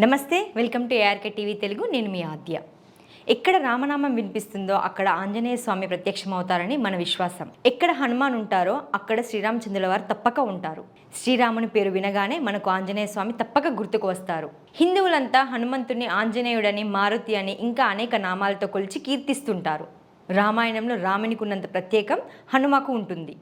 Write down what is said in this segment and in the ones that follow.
నమస్తే welcome to ARK TV Telugu నేను మీ ఆద్య. ఎక్కడ రామనామం వినిపిస్తుందో అక్కడ ఆంజనేయ స్వామి ప్రత్యక్షమవుతారని మన విశ్వాసం. ఎక్కడ హనుమాన్ ఉంటారో అక్కడ శ్రీరామచంద్రుల వారు తప్పక ఉంటారు. శ్రీరాముని పేరు వినగానే మనకు ఆంజనేయ స్వామి తప్పక గుర్తుకు వస్తారు. హిందువులంతా హనుమంతుని ఆంజనేయుడని మారుతి అని ఇంకా అనేక నామాలతో కొలిచి కీర్తిస్తుంటారు. రామాయణంలో రామునికి ఉన్నంత ప్రత్యేకం హనుమకు ఉంటుంది.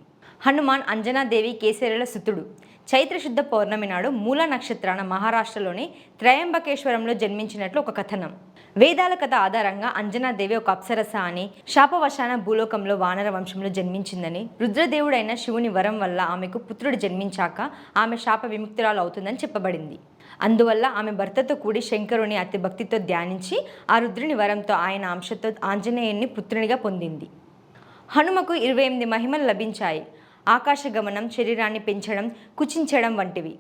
హనుమాన్ అంజనాదేవి కేసరిల సుతుడు. చైత్రశుద్ధ పౌర్ణమి నాడు మూల నక్షత్రాన మహారాష్ట్రలోని త్రయంబకేశ్వరంలో జన్మించినట్లు ఒక కథనం. వేదాల కథ ఆధారంగా అంజనాదేవి ఒక అప్సరస అని శాపవశాన భూలోకంలో వానర వంశంలో జన్మించిందని రుద్రదేవుడైన శివుని వరం వల్ల ఆమెకు పుత్రుడు జన్మించాక ఆమె శాప విముక్తురాలు అవుతుందని చెప్పబడింది. అందువల్ల ఆమె భర్తతో కూడి శంకరుని అతి భక్తితో ధ్యానించి ఆ రుద్రుని వరంతో ఆయన అంశతో ఆంజనేయుని పుత్రునిగా పొందింది. హనుమకు ఇరవై ఎనిమిది మహిమలు లభించాయి. ఆకాశగమనం శరీరాన్ని పెంచడం కుచించడం వంటివి.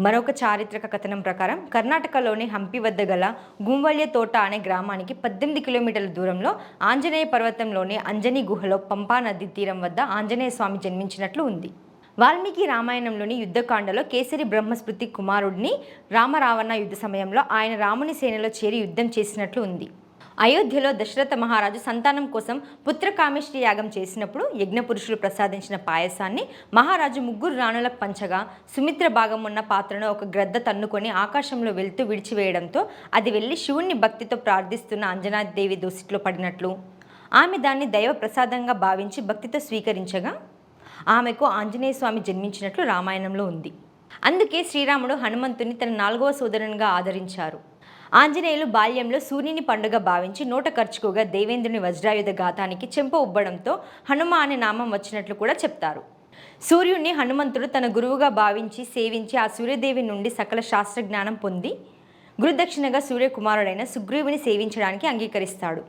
మరొక చారిత్రక కథనం ప్రకారం కర్ణాటకలోని హంపి వద్ద గల గుంవల్య తోట అనే గ్రామానికి పద్దెనిమిది కిలోమీటర్ల దూరంలో ఆంజనేయ పర్వతంలోని అంజనీ గుహలో పంపా నది తీరం వద్ద ఆంజనేయ స్వామి జన్మించినట్లు ఉంది. వాల్మీకి రామాయణంలోని యుద్ధకాండలో కేసరి బ్రహ్మస్మృతి కుమారుడిని రామరావణ యుద్ధ సమయంలో ఆయన రాముని సేనలో చేరి యుద్ధం చేసినట్లు ఉంది. అయోధ్యలో దశరథ మహారాజు సంతానం కోసం పుత్రకామేశ్వరి యాగం చేసినప్పుడు యజ్ఞపురుషులు ప్రసాదించిన పాయసాన్ని మహారాజు ముగ్గురు రాణులకు పంచగా సుమిత్ర భాగం ఉన్న పాత్రను ఒక గ్రద్ద తన్నుకొని ఆకాశంలో వెళ్తూ విడిచివేయడంతో అది వెళ్ళి శివుణ్ణి భక్తితో ప్రార్థిస్తున్న అంజనాదేవి దోసిట్లో పడినట్లు. ఆమె దాన్ని దైవ ప్రసాదంగా భావించి భక్తితో స్వీకరించగా ఆమెకు ఆంజనేయ స్వామి జన్మించినట్లు రామాయణంలో ఉంది. అందుకే శ్రీరాముడు హనుమంతుని తన నాలుగవ సోదరునిగా ఆదరించారు. ఆంజనేయులు బాల్యంలో సూర్యుని పండుగ భావించి నోట ఖర్చుకోగా దేవేంద్రుని వజ్రాయుధ ఘాతానికి చెంప ఉబ్బడంతో హనుమ అనే నామం వచ్చినట్లు కూడా చెప్తారు. సూర్యుణ్ణి హనుమంతుడు తన గురువుగా భావించి సేవించి ఆ సూర్యదేవి నుండి సకల శాస్త్ర జ్ఞానం పొంది గురుదక్షిణగా సూర్యకుమారుడైన సుగ్రీవుని సేవించడానికి అంగీకరిస్తాడు.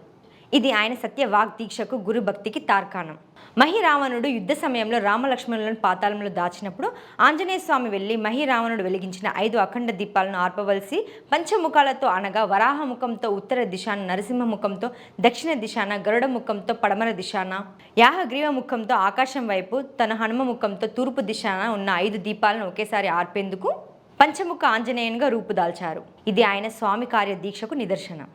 ఇది ఆయన సత్య వాగ్దీక్షకు గురుభక్తికి తార్కాణం. మహిరావణుడు యుద్ధ సమయంలో రామలక్ష్మణులను పాతాళంలో దాచినప్పుడు ఆంజనేయ స్వామి వెళ్ళి మహిరావణుడు వెలిగించిన ఐదు అఖండ దీపాలను ఆర్పవలసి పంచముఖాలతో అనగా వరాహ ముఖంతో ఉత్తర దిశాన నరసింహ ముఖంతో దక్షిణ దిశాన గరుడ ముఖంతో పడమర దిశాన యాహగ్రీవ ముఖంతో ఆకాశం వైపు తన హనుమ ముఖంతో తూర్పు దిశాన ఉన్న ఐదు దీపాలను ఒకేసారి ఆర్పేందుకు పంచముఖ ఆంజనేయునిగా రూపుదాల్చారు. ఇది ఆయన స్వామి కార్య దీక్షకు నిదర్శనం.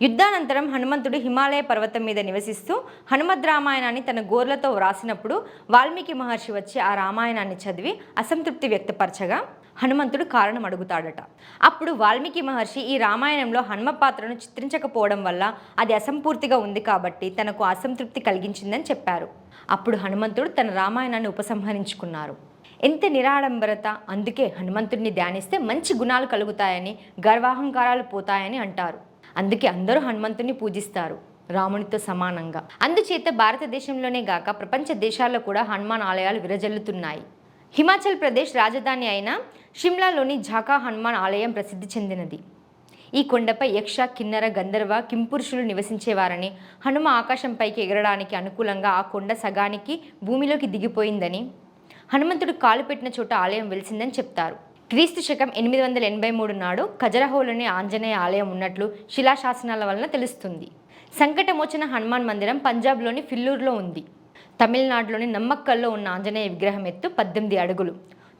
యుద్ధానంతరం హనుమంతుడు హిమాలయ పర్వతం మీద నివసిస్తూ హనుమద్ రామాయణాన్ని తన గోర్లతో వ్రాసినప్పుడు వాల్మీకి మహర్షి వచ్చి ఆ రామాయణాన్ని చదివి అసంతృప్తి వ్యక్తపరచగా హనుమంతుడు కారణం అడుగుతాడట. అప్పుడు వాల్మీకి మహర్షి ఈ రామాయణంలో హనుమ పాత్రను చిత్రించకపోవడం వల్ల అది అసంపూర్తిగా ఉంది కాబట్టి తనకు అసంతృప్తి కలిగించిందని చెప్పారు. అప్పుడు హనుమంతుడు తన రామాయణాన్ని ఉపసంహరించుకున్నారు. ఎంత నిరాడంబరత! అందుకే హనుమంతుడిని ధ్యానిస్తే మంచి గుణాలు కలుగుతాయని గర్వాహంకారాలు పోతాయని అంటారు. అందుకే అందరూ హనుమంతుని పూజిస్తారు రామునితో సమానంగా. అందుచేత భారతదేశంలోనే గాక ప్రపంచ దేశాల్లో కూడా హనుమాన్ ఆలయాలు విరజల్లుతున్నాయి. హిమాచల్ ప్రదేశ్ రాజధాని అయిన షిమ్లాలోని ఝాకా హనుమాన్ ఆలయం ప్రసిద్ధి చెందినది. ఈ కొండపై యక్ష కిన్నర గంధర్వ కింపురుషులు నివసించేవారని హనుమ ఆకాశంపైకి ఎగరడానికి అనుకూలంగా ఆ కొండ సగానికి భూమిలోకి దిగిపోయిందని హనుమంతుడు కాలు పెట్టిన చోట ఆలయం వెలిసిందని చెప్తారు. క్రీస్తు శకం ఎనిమిది వందల ఎనభై మూడు నాడు ఖజరహోలోని ఆంజనేయ ఆలయం ఉన్నట్లు శిలాశాసనాల వలన తెలుస్తుంది. సంకటమోచన హనుమాన్ మందిరం పంజాబ్లోని ఫిల్లూరులో ఉంది. తమిళనాడులోని నమ్మక్కల్లో ఉన్న ఆంజనేయ విగ్రహం ఎత్తు పద్దెనిమిది అడుగులు.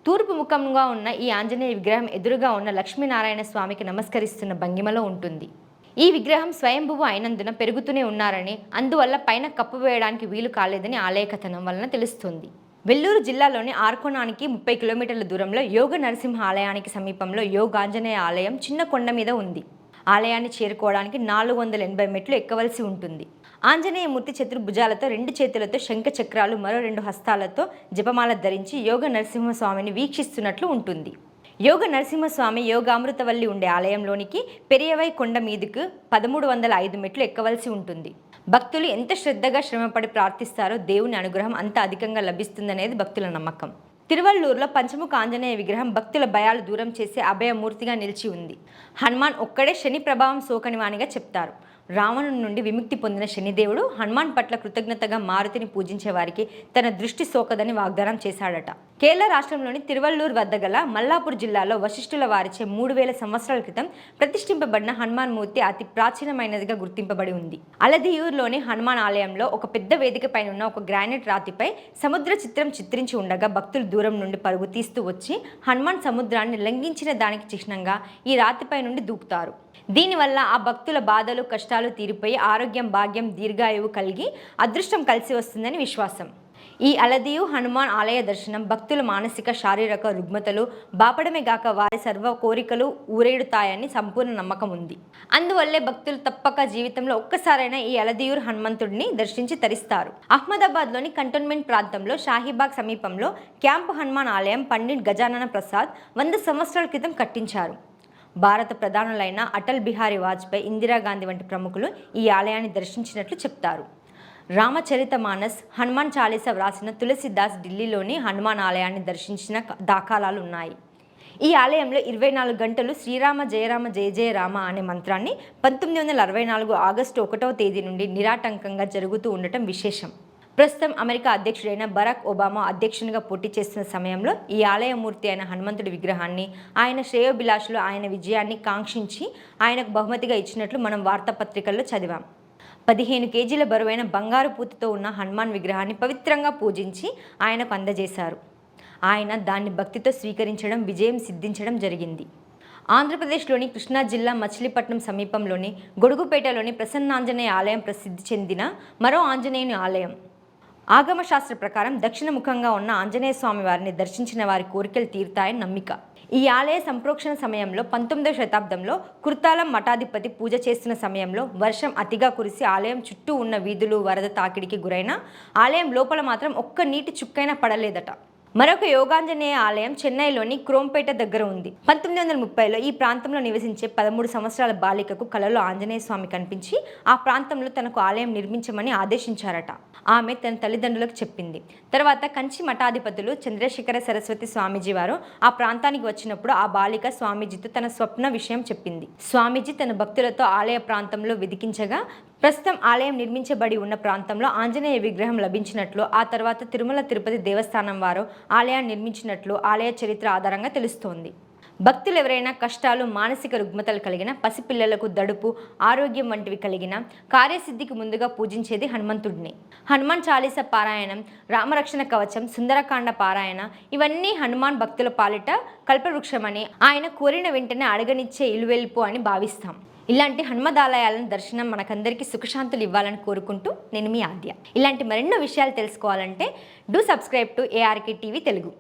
తూర్పు ముఖంగా ఉన్న ఈ ఆంజనేయ విగ్రహం ఎదురుగా ఉన్న లక్ష్మీనారాయణ స్వామికి నమస్కరిస్తున్న భంగిమలో ఉంటుంది. ఈ విగ్రహం స్వయంభువు అయినందున పెరుగుతూనే ఉన్నారని అందువల్ల పైన కప్పు వేయడానికి వీలు కాలేదని ఆలయ కథనం వలన తెలుస్తుంది. వెల్లూరు జిల్లాలోని ఆర్కోణానికి ముప్పై కిలోమీటర్ల దూరంలో యోగ నరసింహ ఆలయానికి సమీపంలో యోగాంజనేయ ఆలయం చిన్న కొండ మీద ఉంది. ఆలయాన్ని చేరుకోవడానికి నాలుగు వందల ఎనభై మెట్లు ఎక్కవలసి ఉంటుంది. ఆంజనేయ మూర్తి చతుర్భుజాలతో రెండు చేతులతో శంఖ చక్రాలు మరో రెండు హస్తాలతో జపమాల ధరించి యోగ నరసింహస్వామిని వీక్షిస్తున్నట్లు ఉంటుంది. యోగ నరసింహస్వామి యోగామృతవల్లి ఉండే ఆలయంలోనికి పెరియవై కొండ మీదుకు పదమూడు వందల ఐదు మెట్లు ఎక్కవలసి ఉంటుంది. భక్తులు ఎంత శ్రద్ధగా శ్రమపడి ప్రార్థిస్తారో దేవుని అనుగ్రహం అంత అధికంగా లభిస్తుందనేది భక్తుల నమ్మకం. తిరువల్లూరులో పంచముఖ ఆంజనేయ విగ్రహం భక్తుల భయాలు దూరం చేసే అభయమూర్తిగా నిలిచి ఉంది. హనుమాన్ ఒక్కడే శని ప్రభావం సోకనివానిగా చెప్తారు. రావణుని నుండి విముక్తి పొందిన శనిదేవుడు హనుమాన్ పట్ల కృతజ్ఞతగా మారుతిని పూజించే వారికి తన దృష్టి సోకదని వాగ్దానం చేశాడట. కేరళ రాష్ట్రంలోని తిరువల్లూరు వద్ద గల మల్లాపూర్ జిల్లాలో వశిష్ఠుల వారిచే మూడు వేల సంవత్సరాల క్రితం ప్రతిష్ఠింపబడిన హనుమాన్ మూర్తి అతి ప్రాచీనమైనదిగా గుర్తింపబడి ఉంది. అలదియూరులోని హనుమాన్ ఆలయంలో ఒక పెద్ద వేదిక పైన ఉన్న ఒక గ్రానైట్ రాతిపై సముద్ర చిత్రం చిత్రించి ఉండగా భక్తులు దూరం నుండి పరుగు తీస్తూ వచ్చి హనుమాన్ సముద్రాన్ని లంఘించిన దానికి చిహ్నంగా ఈ రాతిపై నుండి దూకుతారు. దీనివల్ల ఆ భక్తుల బాధలు కష్టాలు తీరిపోయి ఆరోగ్యం భాగ్యం దీర్ఘాయువు కలిగి అదృష్టం కలిసి వస్తుందని విశ్వాసం. ఈ అలదియు హనుమాన్ ఆలయ దర్శనం భక్తుల మానసిక శారీరక రుగ్మతలు బాపడమే గాక వారి సర్వ కోరికలు ఊరేడుతాయని సంపూర్ణ నమ్మకం ఉంది. అందువల్లే భక్తులు తప్పక జీవితంలో ఒక్కసారైనా ఈ అలదియూర్ హనుమంతుడిని దర్శించి తరిస్తారు. అహ్మదాబాద్లోని కంటోన్మెంట్ ప్రాంతంలో షాహీబాగ్ సమీపంలో క్యాంప్ హనుమాన్ ఆలయం పండిట్ గజానన ప్రసాద్ వంద సంవత్సరాల క్రితం కట్టించారు. భారత ప్రధానులైన అటల్ బిహారీ వాజ్పేయి ఇందిరాగాంధీ వంటి ప్రముఖులు ఈ ఆలయాన్ని దర్శించినట్లు చెప్తారు. రామచరిత మానస్ హనుమాన్ చాలీసా వ్రాసిన తులసిదాస్ ఢిల్లీలోని హనుమాన్ ఆలయాన్ని దర్శించిన దాఖలాలు ఉన్నాయి. ఈ ఆలయంలో ఇరవై నాలుగు గంటలు శ్రీరామ జయరామ జయ జయ రామ అనే మంత్రాన్ని పంతొమ్మిది వందల అరవై నాలుగు ఆగస్టు ఒకటవ తేదీ నుండి నిరాటంకంగా జరుగుతూ ఉండటం విశేషం. ప్రస్తుతం అమెరికా అధ్యక్షుడైన బరాక్ ఒబామా అధ్యక్షునిగా పోటీ చేస్తున్న సమయంలో ఈ ఆలయమూర్తి అయిన హనుమంతుడి విగ్రహాన్ని ఆయన శ్రేయోభిలాషులు ఆయన విజయాన్ని కాంక్షించి ఆయనకు బహుమతిగా ఇచ్చినట్లు మనం వార్తాపత్రికల్లో చదివాం. పదిహేను కేజీల బరువైన బంగారు పూతతో ఉన్న హనుమాన్ విగ్రహాన్ని పవిత్రంగా పూజించి ఆయనకు అందజేశారు. ఆయన దాన్ని భక్తితో స్వీకరించడం విజయం సిద్ధించడం జరిగింది. ఆంధ్రప్రదేశ్లోని కృష్ణా జిల్లా మచిలీపట్నం సమీపంలోని గొడుగుపేటలోని ప్రసన్నాంజనేయ ఆలయం ప్రసిద్ధి చెందిన మరో ఆంజనేయుని ఆలయం. ఆగమశాస్త్ర ప్రకారం దక్షిణ ముఖంగా ఉన్న ఆంజనేయ స్వామి వారిని దర్శించిన వారి కోరికలు తీరుతాయని నమ్మిక. ఈ ఆలయ సంప్రోక్షణ సమయంలో పంతొమ్మిదవ శతాబ్దంలో కుర్తాలం మఠాధిపతి పూజ చేస్తున్న సమయంలో వర్షం అతిగా కురిసి ఆలయం చుట్టూ ఉన్న వీధులు వరద తాకిడికి గురైన ఆలయం లోపల మాత్రం ఒక్క నీటి చుక్కైనా పడలేదట. మరొక యోగాంజనేయ ఆలయం చెన్నైలోని క్రోంపేట దగ్గర ఉంది. పంతొమ్మిది వందల ముప్పైలో ఈ ప్రాంతంలో నివసించే పదమూడు సంవత్సరాల బాలికకు కలలో ఆంజనేయ స్వామి కనిపించి ఆ ప్రాంతంలో తనకు ఆలయం నిర్మించమని ఆదేశించారట. ఆమె తన తల్లిదండ్రులకు చెప్పింది. తర్వాత కంచి మఠాధిపతులు చంద్రశేఖర సరస్వతి స్వామీజీ వారు ఆ ప్రాంతానికి వచ్చినప్పుడు ఆ బాలిక స్వామీజీతో తన స్వప్న విషయం చెప్పింది. స్వామీజీ తన భక్తులతో ఆలయ ప్రాంతంలో వెదికించగా ప్రస్తుతం ఆలయం నిర్మించబడి ఉన్న ప్రాంతంలో ఆంజనేయ విగ్రహం లభించినట్లు ఆ తర్వాత తిరుమల తిరుపతి దేవస్థానం వారు ఆలయాన్ని నిర్మించినట్లు ఆలయ చరిత్ర ఆధారంగా తెలుస్తోంది. భక్తులు ఎవరైనా కష్టాలు మానసిక రుగ్మతలు కలిగిన పసిపిల్లలకు దడుపు ఆరోగ్యం వంటివి కలిగిన కార్యసిద్ధికి ముందుగా పూజించేది హనుమంతుడిని. హనుమాన్ చాలీస పారాయణం రామరక్షణ కవచం సుందరకాండ పారాయణ ఇవన్నీ హనుమాన్ భక్తుల పాలిట కల్పవృక్షమని ఆయన కోరిన వెంటనే అడగనిచ్చే ఇలువెల్పు అని భావిస్తాం. ఇలాంటి హనుమదాలయాలను దర్శనం మనకందరికీ సుఖశాంతులు ఇవ్వాలని కోరుకుంటూ నేను మీ ఆద్య. ఇలాంటి మరెన్నో విషయాలు తెలుసుకోవాలంటే do subscribe to ARK TV Telugu